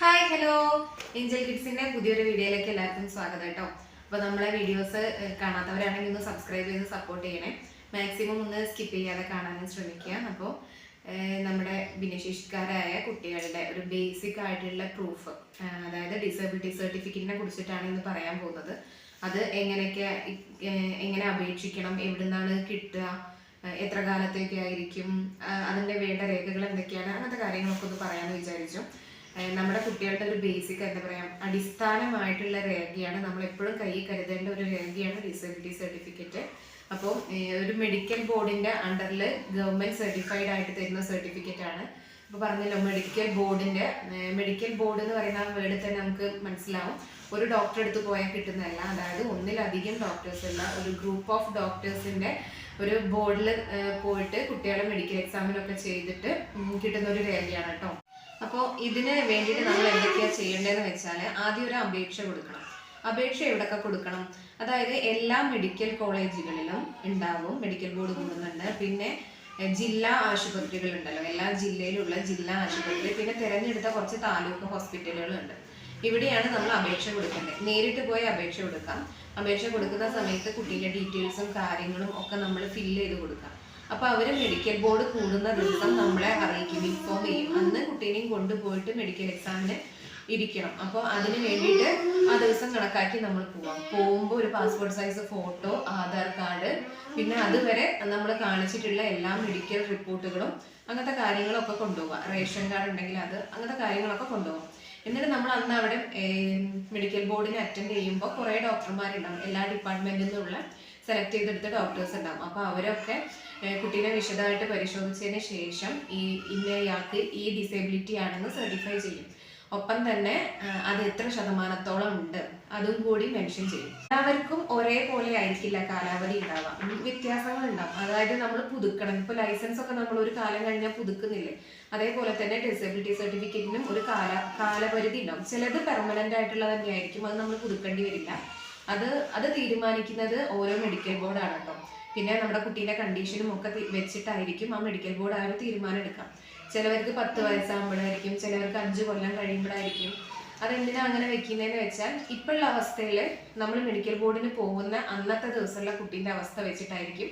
Hi hello Angel കിഡ്സിന്റെ പുതിയൊരു വീഡിയോയിലേക്ക് എല്ലാവർക്കും സ്വാഗതം കേട്ടോ. അപ്പോൾ നമ്മളെ വീഡിയോസ് കാണാത്തവരാണെങ്കിൽ ഒന്ന് സബ്സ്ക്രൈബ് ചെയ്ത് സപ്പോർട്ട് ചെയ്യണേ. മാക്സിമം ഒന്ന് സ്കിപ്പ് ചെയ്യാതെ കാണാനും ശ്രമിക്കുക. അപ്പോൾ നമ്മുടെ ഭിന്നശേഷിക്കാരായ കുട്ടികളുടെ ഒരു ബേസിക് ആയിട്ടുള്ള പ്രൂഫ് അതായത് ഡിസബിലിറ്റി സർട്ടിഫിക്കറ്റിനെ കുറിച്ചിട്ടാണ് ഇന്ന് പറയാൻ പോകുന്നത്. അത് എങ്ങനെയൊക്കെ എങ്ങനെ അപേക്ഷിക്കണം എവിടുന്നാണ് കിട്ടുക എത്ര കാലത്തേക്കായിരിക്കും അതിന്റെ വേണ്ട രേഖകൾ എന്തൊക്കെയാണ് അങ്ങനത്തെ കാര്യങ്ങളൊക്കെ ഒന്ന് പറയാമെന്ന് വിചാരിച്ചു. നമ്മുടെ കുട്ടികളുടെ ഒരു ബേസിക് എന്താ പറയാ അടിസ്ഥാനമായിട്ടുള്ള രേഖയാണ്. നമ്മൾ എപ്പോഴും കയ്യിൽ കരുതേണ്ട ഒരു രേഖയാണ് ഡിസബിലിറ്റി സർട്ടിഫിക്കറ്റ് അപ്പോൾ ഒരു മെഡിക്കൽ ബോർഡിന്റെ അണ്ടറിൽ ഗവൺമെന്റ് സർട്ടിഫൈഡ് ആയിട്ട് തരുന്ന സർട്ടിഫിക്കറ്റ് ആണ്. അപ്പോൾ പറഞ്ഞല്ലോ മെഡിക്കൽ ബോർഡിന്റെ മെഡിക്കൽ ബോർഡ് എന്ന് പറയുന്ന ആ വേർഡ് തന്നെ നമുക്ക് മനസ്സിലാവും. ഒരു ഡോക്ടറെ അടുത്ത് പോയാൽ കിട്ടുന്നതല്ല. അതായത് ഒന്നിലധികം ഡോക്ടേഴ്സ് ഉള്ള ഒരു ഗ്രൂപ്പ് ഓഫ് ഡോക്ടേഴ്സിന്റെ ഒരു ബോർഡിൽ പോയിട്ട് കുട്ടികളെ മെഡിക്കൽ എക്സാമിനൊക്കെ ചെയ്തിട്ട് കിട്ടുന്ന ഒരു രേഖയാണ് കേട്ടോ. അപ്പോൾ ഇതിന് വേണ്ടിയിട്ട് നമ്മൾ എന്തൊക്കെയാണ് ചെയ്യേണ്ടതെന്ന് വെച്ചാൽ ആദ്യം ഒരു അപേക്ഷ കൊടുക്കണം. അപേക്ഷ എവിടെയൊക്കെ കൊടുക്കണം? അതായത് എല്ലാ മെഡിക്കൽ കോളേജുകളിലും ഉണ്ടാവും. മെഡിക്കൽ ബോർഡ് കൂടുന്നുണ്ട് പിന്നെ ജില്ലാ ആശുപത്രികൾ ഉണ്ടല്ലോ എല്ലാ ജില്ലയിലുള്ള ജില്ലാ ആശുപത്രി. പിന്നെ തിരഞ്ഞെടുത്ത കുറച്ച് താലൂക്ക് ഹോസ്പിറ്റലുകളുണ്ട്. ഇവിടെയാണ് നമ്മൾ അപേക്ഷ കൊടുക്കേണ്ടത്. നേരിട്ട് പോയി അപേക്ഷ കൊടുക്കാം. അപേക്ഷ കൊടുക്കുന്ന സമയത്ത് കുട്ടിയുടെ ഡീറ്റെയിൽസും കാര്യങ്ങളും ഒക്കെ നമ്മൾ ഫില്ല് ചെയ്ത് കൊടുക്കാം. അപ്പൊ അവർ മെഡിക്കൽ ബോർഡ് കൂടുന്ന ദിവസം നമ്മളെ അറിയിക്കും ഇൻഫോം ചെയ്യും. അന്ന് കുട്ടീനെയും കൊണ്ടുപോയിട്ട് മെഡിക്കൽ എക്സാമിന് ഇരിക്കണം. അപ്പോൾ അതിന് വേണ്ടിയിട്ട് ആ ദിവസം കണക്കാക്കി നമ്മൾ പോവാം. പോകുമ്പോൾ ഒരു passport size photo Aadhaar card പിന്നെ അതുവരെ നമ്മൾ കാണിച്ചിട്ടുള്ള എല്ലാ മെഡിക്കൽ റിപ്പോർട്ടുകളും അങ്ങനത്തെ കാര്യങ്ങളൊക്കെ കൊണ്ടുപോകാം റേഷൻ കാർഡ് ഉണ്ടെങ്കിൽ അത് അങ്ങനത്തെ കാര്യങ്ങളൊക്കെ കൊണ്ടുപോകാം എന്നിട്ട് നമ്മൾ അന്ന് അവിടെ മെഡിക്കൽ ബോർഡിനെ അറ്റൻഡ് ചെയ്യുമ്പോൾ കുറേ ഡോക്ടർമാരുണ്ടാവും എല്ലാ ഡിപ്പാർട്ട്മെന്റിൽ നിന്നുള്ള സെലക്ട് ചെയ്തെടുത്ത ഡോക്ടേഴ്സ് ഉണ്ടാവും. അപ്പോൾ അവരൊക്കെ കുട്ടീനെ വിശദമായിട്ട് പരിശോധിച്ചതിന് ശേഷം ഈ ഇന്ന ഇയാൾക്ക് ഈ ഡിസേബിലിറ്റി ആണെന്ന് സർട്ടിഫൈ ചെയ്യും. ഒപ്പം തന്നെ അത് എത്ര ശതമാനത്തോളം ഉണ്ട് അതും കൂടി മെൻഷൻ ചെയ്യും. എല്ലാവർക്കും ഒരേപോലെ ആയിരിക്കില്ല കാലാവധി ഉണ്ടാവാം വ്യത്യാസങ്ങൾ ഉണ്ടാവും. അതായത് നമ്മൾ പുതുക്കണം. ഇപ്പൊ ലൈസൻസ് ഒക്കെ നമ്മൾ ഒരു കാലം കഴിഞ്ഞാൽ പുതുക്കുന്നില്ലേ? അതേപോലെ തന്നെ ഡിസബിലിറ്റി സർട്ടിഫിക്കറ്റിനും ഒരു കാല കാലപരിധി ഉണ്ടാവും. ചിലത് പെർമനന്റ് ആയിട്ടുള്ളത് തന്നെയായിരിക്കും. അത് നമ്മൾ പുതുക്കേണ്ടി വരില്ല. അത് അത് തീരുമാനിക്കുന്നത് ഓരോ മെഡിക്കൽ ബോർഡാണ് കേട്ടോ പിന്നെ നമ്മുടെ കുട്ടീന്റെ കണ്ടീഷനും ഒക്കെ വെച്ചിട്ടായിരിക്കും ആ മെഡിക്കൽ ബോർഡ് ആ ഒരു തീരുമാനം എടുക്കാം ചിലവർക്ക് പത്ത് വയസ്സാകുമ്പോഴായിരിക്കും ചിലവർക്ക് അഞ്ച് കൊല്ലം കഴിയുമ്പോഴായിരിക്കും. അതെന്തിനാ അങ്ങനെ വെക്കുന്നതെന്ന് വെച്ചാൽ ഇപ്പോഴുള്ള അവസ്ഥയിൽ നമ്മൾ മെഡിക്കൽ ബോർഡിന് പോകുന്ന അന്നത്തെ ദിവസമുള്ള കുട്ടീന്റെ അവസ്ഥ വെച്ചിട്ടായിരിക്കും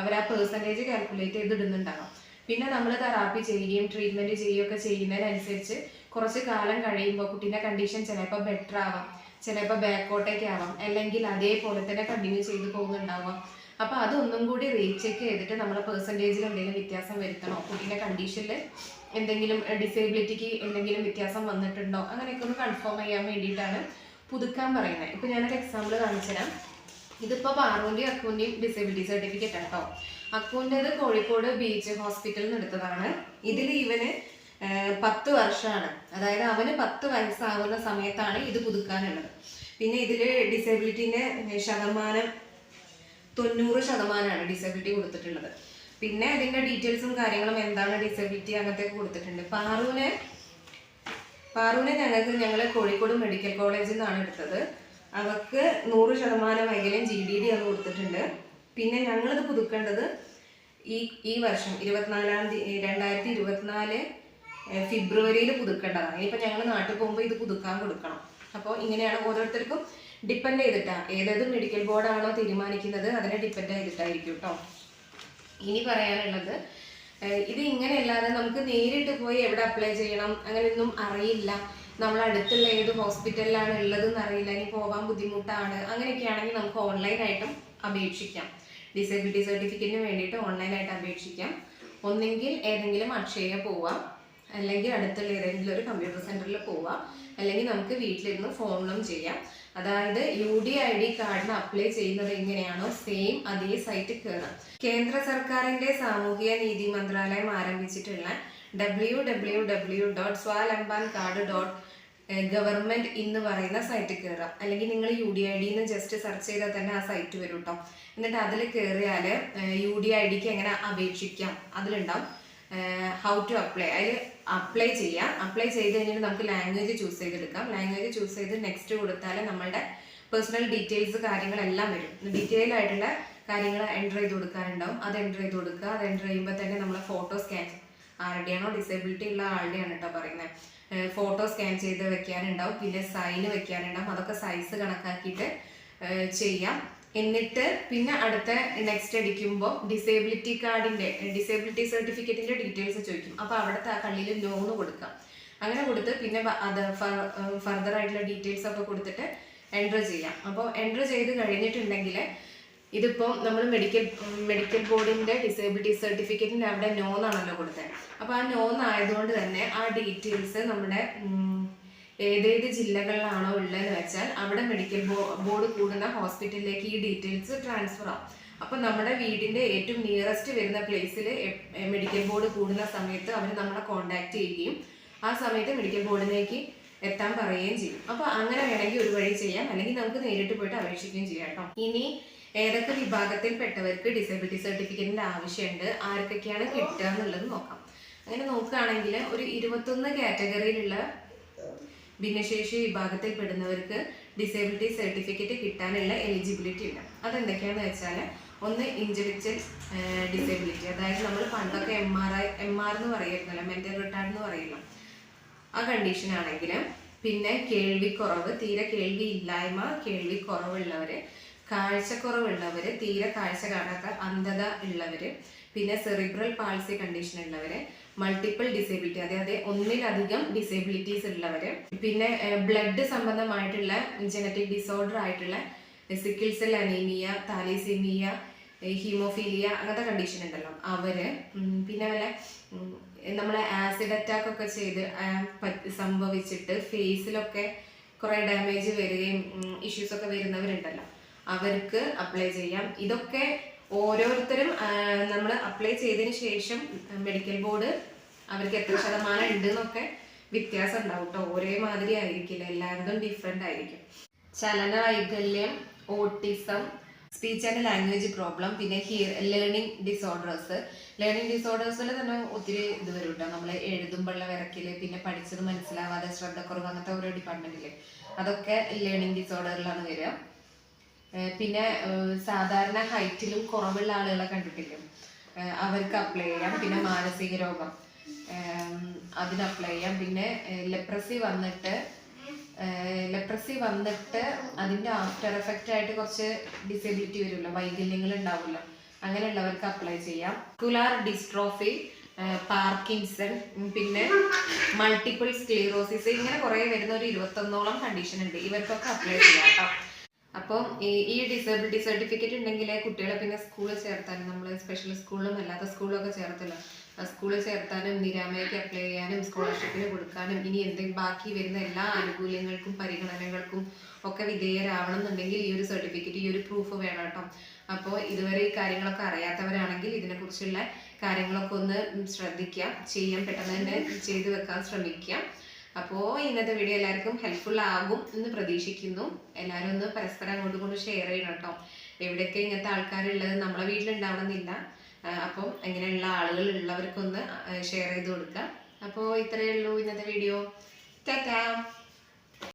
അവർ ആ പേഴ്സന്റേജ് കാൽക്കുലേറ്റ് ചെയ്ത് ഇടുന്നുണ്ടാകും പിന്നെ നമ്മൾ തെറാപ്പി ചെയ്യുകയും ട്രീറ്റ്മെന്റ് ചെയ്യുകയൊക്കെ ചെയ്യുന്നതിനനുസരിച്ച് കുറച്ച് കാലം കഴിയുമ്പോൾ കുട്ടീന്റെ കണ്ടീഷൻ ചിലപ്പോൾ ബെറ്റർ ആവാം. ചിലപ്പോൾ ബാക്കോട്ടേക്ക് ആവാം. അല്ലെങ്കിൽ അതേപോലെ തന്നെ കണ്ടിന്യൂ ചെയ്ത് പോകുന്നുണ്ടാവാം. അപ്പോൾ അതൊന്നും കൂടി റീചെക്ക് ചെയ്തിട്ട് നമ്മളെ പെർസെന്റേജിൽ എന്തെങ്കിലും വ്യത്യാസം വരുത്തണോ? കുട്ടീന്റെ കണ്ടീഷനിൽ എന്തെങ്കിലും ഡിസേബിലിറ്റിക്ക് എന്തെങ്കിലും വ്യത്യാസം വന്നിട്ടുണ്ടോ? അങ്ങനെയൊക്കെ ഒന്ന് കൺഫേം ചെയ്യാൻ വേണ്ടിയിട്ടാണ് പുതുക്കാൻ പറയുന്നത്. ഇപ്പം ഞാനൊരു എക്സാമ്പിൾ കാണിച്ചു തരാം. ഇതിപ്പോൾ പാറുവിന്റെയും അക്കുവിന്റെയും ഡിസബിലിറ്റി സർട്ടിഫിക്കറ്റ് ആണ് കേട്ടോ കോഴിക്കോട് ബീച്ച് ഹോസ്പിറ്റലിൽ നിന്ന് എടുത്തതാണ്. ഇതിൽ ഇവന് പത്ത് വർഷമാണ്. അതായത് അവന് പത്ത് വയസ്സാവുന്ന സമയത്താണ് ഇത് പുതുക്കാനുള്ളത്. പിന്നെ ഇതിൽ ഡിസേബിലിറ്റീന്റെ ശതമാനം തൊണ്ണൂറ് ശതമാനമാണ് ഡിസബിലിറ്റി കൊടുത്തിട്ടുള്ളത്. പിന്നെ അതിന്റെ ഡീറ്റെയിൽസും കാര്യങ്ങളും എന്താണ് ഡിസബിലിറ്റി അങ്ങനത്തെ കൊടുത്തിട്ടുണ്ട്. പാറുവിനെ പാറുവിനെ ഞങ്ങൾക്ക് ഞങ്ങൾ കോഴിക്കോട് മെഡിക്കൽ കോളേജിൽ നിന്നാണ് എടുത്തത്. അവർക്ക് നൂറ് ശതമാനം എങ്കിലും ജി ഡി ഡി അത് കൊടുത്തിട്ടുണ്ട്. പിന്നെ ഞങ്ങളിത് പുതുക്കേണ്ടത് ഈ ഈ വർഷം ഇരുപത്തിനാലാം തീയതി രണ്ടായിരത്തി ഇരുപത്തിനാല് ഫെബ്രുവരിയിൽ പുതുക്കേണ്ടതാണ്. ഇനിയിപ്പോൾ ഞങ്ങൾ നാട്ടിൽ പോകുമ്പോൾ ഇത് പുതുക്കാൻ കൊടുക്കണം. അപ്പോൾ ഇങ്ങനെയാണ് ഓരോരുത്തർക്കും ഡിപ്പെൻഡ് ചെയ്തിട്ടാണ് ഏതത് മെഡിക്കൽ ബോർഡാണോ തീരുമാനിക്കുന്നത് അതിനെ ഡിപ്പെൻഡ് ചെയ്തിട്ടായിരിക്കും കേട്ടോ ഇനി പറയാനുള്ളത് ഇത് ഇങ്ങനെയല്ലാതെ നമുക്ക് നേരിട്ട് പോയി എവിടെ അപ്ലൈ ചെയ്യണം അങ്ങനെയൊന്നും അറിയില്ല. നമ്മൾ അടുത്തുള്ള ഏത് ഹോസ്പിറ്റലിലാണ് ഉള്ളതെന്ന് അറിയില്ല. ഇനി പോകാൻ ബുദ്ധിമുട്ടാണ്. അങ്ങനെയൊക്കെ ആണെങ്കിൽ നമുക്ക് ഓൺലൈനായിട്ടും അപേക്ഷിക്കാം. ഡിസബിലിറ്റി സർട്ടിഫിക്കറ്റിന് വേണ്ടിയിട്ട് ഓൺലൈനായിട്ട് അപേക്ഷിക്കാം. ഒന്നെങ്കിൽ ഏതെങ്കിലും അക്ഷയ പോവാം. അല്ലെങ്കിൽ അടുത്തുള്ള ഏതെങ്കിലും ഒരു കമ്പ്യൂട്ടർ സെന്ററിൽ പോവാം. അല്ലെങ്കിൽ നമുക്ക് വീട്ടിലിരുന്ന് ഫോണിലും ചെയ്യാം. അതായത് യു ഡി ഐ ഡി കാർഡിന് അപ്ലൈ ചെയ്യുന്നത് എങ്ങനെയാണോ സെയിം അതേ സൈറ്റിൽ കയറാം കേന്ദ്ര സർക്കാരിന്റെ സാമൂഹിക നീതി മന്ത്രാലയം ആരംഭിച്ചിട്ടുള്ള W W W dot Swavlamban card dot government എന്ന് പറയുന്ന സൈറ്റിൽ കയറാം അല്ലെങ്കിൽ നിങ്ങൾ യു ഡി ഐ ഡിന്ന് ജസ്റ്റ് സെർച്ച് ചെയ്താൽ തന്നെ ആ സൈറ്റ് വരും കേട്ടോ എന്നിട്ട് അതിൽ കയറിയാൽ യു ഡി ഐ ഡിക്ക് എങ്ങനെ അപേക്ഷിക്കാം? അതിലുണ്ടാവും. ഹൗ ടു അപ്ലൈ അതിൽ അപ്ലൈ ചെയ്യാം. അപ്ലൈ ചെയ്ത് കഴിഞ്ഞിട്ട് നമുക്ക് ലാംഗ്വേജ് ചൂസ് ചെയ്തെടുക്കാം. ലാംഗ്വേജ് ചൂസ് ചെയ്ത് നെക്സ്റ്റ് കൊടുത്താൽ നമ്മളുടെ പേഴ്സണൽ ഡീറ്റെയിൽസ് കാര്യങ്ങളെല്ലാം വരും. ഡീറ്റെയിൽ ആയിട്ടുള്ള കാര്യങ്ങൾ എന്റർ ചെയ്ത് കൊടുക്കാനുണ്ടാവും. അത് എന്റർ ചെയ്ത് കൊടുക്കുക. അത് എന്റർ ചെയ്യുമ്പോൾ തന്നെ നമ്മളെ ഫോട്ടോ സ്കാൻ ആരുടെയാണോ ഡിസേബിലിറ്റി ഉള്ള ആളുടെയാണ് കേട്ടോ പറയുന്നത്. ഫോട്ടോ സ്കാൻ ചെയ്ത് വെക്കാനുണ്ടാവും. പിന്നെ സൈന് വെക്കാനുണ്ടാവും. അതൊക്കെ സൈസ് കണക്കാക്കിയിട്ട് ചെയ്യാം. എന്നിട്ട് പിന്നെ അടുത്ത നെക്സ്റ്റ് അടിക്കുമ്പോൾ ഡിസേബിലിറ്റി കാർഡിന്റെ ഡിസേബിലിറ്റി സർട്ടിഫിക്കറ്റിന്റെ ഡീറ്റെയിൽസ് ചോദിക്കും. അപ്പോൾ അവിടുത്തെ ആ കള്ളിയിൽ ലോണ് കൊടുക്കാം. അങ്ങനെ കൊടുത്ത് പിന്നെ അത് ഫർദർ ആയിട്ടുള്ള ഡീറ്റെയിൽസ് ഒക്കെ കൊടുത്തിട്ട് എൻട്രി ചെയ്യാം. അപ്പോൾ എൻട്രി ചെയ്ത് കഴിഞ്ഞിട്ടുണ്ടെങ്കിൽ ഇതിപ്പോൾ നമ്മൾ മെഡിക്കൽ മെഡിക്കൽ ബോർഡിന്റെ ഡിസേബിലിറ്റി സർട്ടിഫിക്കറ്റിന്റെ അവിടെ നോന്നാണല്ലോ കൊടുത്തത് അപ്പോൾ ആ നോന്നായതുകൊണ്ട് തന്നെ ആ ഡീറ്റെയിൽസ് നമ്മുടെ ഏതേത് ജില്ലകളിലാണോ ഉള്ളതെന്ന് വെച്ചാൽ അവിടെ മെഡിക്കൽ ബോർഡ് കൂടുന്ന ഹോസ്പിറ്റലിലേക്ക് ഈ ഡീറ്റെയിൽസ് ട്രാൻസ്ഫർ ആവും. അപ്പോൾ നമ്മുടെ വീടിന്റെ ഏറ്റവും നിയറസ്റ്റ് വരുന്ന പ്ലേസിൽ മെഡിക്കൽ ബോർഡ് കൂടുന്ന സമയത്ത് അവർ നമ്മളെ കോണ്ടാക്ട് ചെയ്യുകയും ആ സമയത്ത് മെഡിക്കൽ ബോർഡിലേക്ക് എത്താൻ പറയുകയും ചെയ്യും. അപ്പോൾ അങ്ങനെ വേണമെങ്കിൽ ഒരു വഴി ചെയ്യാം. അല്ലെങ്കിൽ നമുക്ക് നേരിട്ട് പോയിട്ട് അപേക്ഷിക്കുകയും ചെയ്യാം കേട്ടോ. ഇനി ഏതൊക്കെ വിഭാഗത്തിൽപ്പെട്ടവർക്ക് ഡിസബിലിറ്റി സർട്ടിഫിക്കറ്റിന്റെ ആവശ്യമുണ്ട്? ആർക്കൊക്കെയാണ് കിട്ടുക എന്നുള്ളത് നോക്കാം. അങ്ങനെ നോക്കുകയാണെങ്കിൽ ഒരു ഇരുപത്തൊന്ന് കാറ്റഗറിയിലുള്ള ഭിന്നശേഷി വിഭാഗത്തിൽപ്പെടുന്നവർക്ക് ഡിസേബിലിറ്റി സർട്ടിഫിക്കറ്റ് കിട്ടാനുള്ള എലിജിബിലിറ്റി ഉണ്ട്. അതെന്തൊക്കെയാണെന്ന് വെച്ചാൽ ഒന്ന് ഇന്റലക്ച്വൽ ഡിസേബിലിറ്റി അതായത് നമ്മൾ പണ്ടൊക്കെ M R I M R എന്ന് പറയുന്നല്ലോ മെന്റൽ റിട്ടാർഡ് എന്ന് പറയുന്നു ആ കണ്ടീഷൻ ആണെങ്കിൽ പിന്നെ കേൾവിക്കുറവ് തീരെ കേൾവി ഇല്ലായ്മ കേൾവിക്കുറവുള്ളവർ കാഴ്ചക്കുറവുള്ളവർ തീരെ കാഴ്ച കാണാത്ത അന്ധത ഉള്ളവര് പിന്നെ സെറിബ്രൽ പാൾസി കണ്ടീഷൻ ഉള്ളവര് മൾട്ടിപ്പിൾ ഡിസേബിലിറ്റി അതായത് ഒന്നിലധികം ഡിസേബിലിറ്റീസ് ഉള്ളവര് പിന്നെ ബ്ലഡ് സംബന്ധമായിട്ടുള്ള ജനറ്റിക് ഡിസോർഡർ ആയിട്ടുള്ള sickle cell anaemia thalassaemia haemophilia അങ്ങനത്തെ കണ്ടീഷൻ ഉണ്ടല്ലോ. അവർ പിന്നെ വല്ല നമ്മളെ ആസിഡ് അറ്റാക്ക് ഒക്കെ ചെയ്ത് സംഭവിച്ചിട്ട് ഫേസിലൊക്കെ കുറേ ഡാമേജ് വരികയും ഇഷ്യൂസ് ഒക്കെ വരുന്നവരുണ്ടല്ലോ. അവർക്ക് അപ്ലൈ ചെയ്യാം. ഇതൊക്കെ ഓരോരുത്തരും നമ്മൾ അപ്ലൈ ചെയ്തതിന് ശേഷം മെഡിക്കൽ ബോർഡ് അവർക്ക് എത്ര ശതമാനം ഉണ്ട് എന്നൊക്കെ വ്യത്യാസം ഉണ്ടാവും കേട്ടോ ഒരേ മാതിരി ആയിരിക്കില്ല. എല്ലാവരും ഡിഫറെന്റ് ആയിരിക്കും. ചലന വൈകല്യം autism speech and language problem പിന്നെ ഹിയർ ലേണിംഗ് ഡിസോർഡേഴ്സ് ലേണിംഗ് ഡിസോർഡേഴ്സിൽ തന്നെ ഒത്തിരി ഇത് വരും കേട്ടോ നമ്മൾ എഴുതുമ്പോഴുള്ള വിറക്കിൽ പിന്നെ പഠിച്ചത് മനസ്സിലാവാതെ ശ്രദ്ധക്കുറവ് അങ്ങനത്തെ ഓരോ ഡിപ്പാർട്ട്മെന്റിൽ അതൊക്കെ ലേണിംഗ് ഡിസോർഡറിലാണ് വരിക. പിന്നെ സാധാരണ ഹൈറ്റിലും കുറവുള്ള ആളുകളെ കണ്ടിട്ടില്ലേ? അവർക്ക് അപ്ലൈ ചെയ്യാം. പിന്നെ മാനസിക രോഗം. അതിന് അപ്ലൈ ചെയ്യാം. പിന്നെ ലെപ്രസി വന്നിട്ട് ലെപ്രസി വന്നിട്ട് അതിന്റെ ആഫ്റ്റർ എഫക്റ്റ് ആയിട്ട് കുറച്ച് ഡിസബിലിറ്റി വരുമല്ലോ. വൈകല്യങ്ങൾ ഉണ്ടാവുമല്ലോ. അങ്ങനെയുള്ളവർക്ക് അപ്ലൈ ചെയ്യാം. കുലാർ ഡിസ്ട്രോഫി പാർക്കിൻസൺ പിന്നെ മൾട്ടിപ്പിൾ സ്ക്ലീറോസിസ് ഇങ്ങനെ കുറേ വരുന്ന ഒരു ഇരുപത്തൊന്നോളം കണ്ടീഷൻ ഉണ്ട്. ഇവർക്കൊക്കെ അപ്ലൈ ചെയ്യാം കേട്ടോ. അപ്പോൾ ഈ ഡിസബിലിറ്റി സർട്ടിഫിക്കറ്റ് ഉണ്ടെങ്കിൽ കുട്ടികളെ പിന്നെ സ്കൂളിൽ ചേർത്താനും നമ്മൾ സ്പെഷ്യൽ സ്കൂളിലും അല്ലാത്ത സ്കൂളിലും ഒക്കെ ചേർത്തല്ലോ. സ്കൂളിൽ ചേർത്താനും നിരാമയ്ക്ക് അപ്ലൈ ചെയ്യാനും സ്കോളർഷിപ്പിന് കൊടുക്കാനും ഇനി എന്തെങ്കിലും ബാക്കി വരുന്ന എല്ലാ ആനുകൂല്യങ്ങൾക്കും പരിഗണനകൾക്കും ഒക്കെ വിധേയരാവണം എന്നുണ്ടെങ്കിൽ ഈ ഒരു സർട്ടിഫിക്കറ്റ് ഈ ഒരു പ്രൂഫ് വേണം കേട്ടോ. അപ്പോൾ ഇതുവരെ ഈ കാര്യങ്ങളൊക്കെ അറിയാത്തവരാണെങ്കിൽ ഇതിനെക്കുറിച്ചുള്ള കാര്യങ്ങളൊക്കെ ഒന്ന് ശ്രദ്ധിക്കുക ചെയ്യാം. പെട്ടെന്ന് തന്നെ ചെയ്തു വെക്കാൻ ശ്രമിക്കുക അപ്പോൾ ഇന്നത്തെ വീഡിയോ എല്ലാവർക്കും ഹെൽപ്ഫുൾ ആകും എന്ന് പ്രതീക്ഷിക്കുന്നു. എല്ലാവരും ഒന്ന് പരസ്പരം അങ്ങോട്ടും ഇങ്ങോട്ടും ഷെയർ ചെയ്യണം കേട്ടോ. എവിടെയൊക്കെ ഇങ്ങനത്തെ ആൾക്കാരുള്ളത് നമ്മളെ വീട്ടിലുണ്ടാവണമെന്നില്ല. അപ്പം ഇങ്ങനെയുള്ള ആളുകൾ ഉള്ളവർക്കൊന്ന് ഷെയർ ചെയ്ത് കൊടുക്കുക. അപ്പോൾ ഇത്രയേ ഉള്ളൂ ഇന്നത്തെ വീഡിയോ ടാറ്റാ